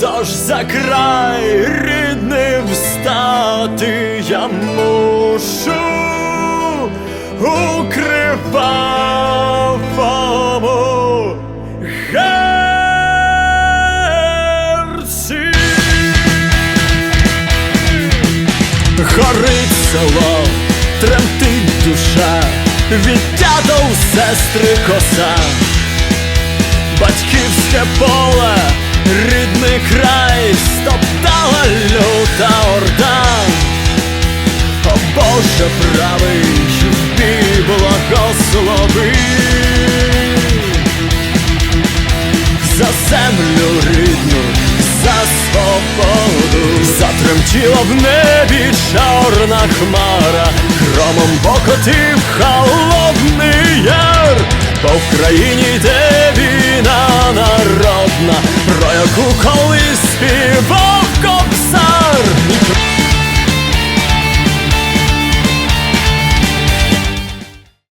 тож за край рідний встати я мушу у кривавому герці. Горить село, тремтить душа, відтято у сестри коса, батьківське поле, край, стоптала люта орда. О Боже правий, бій благослови. За землю рідну, за свободу, затремтіла в небі чорна хмара, громом покотив холодний яр, бо в країні йде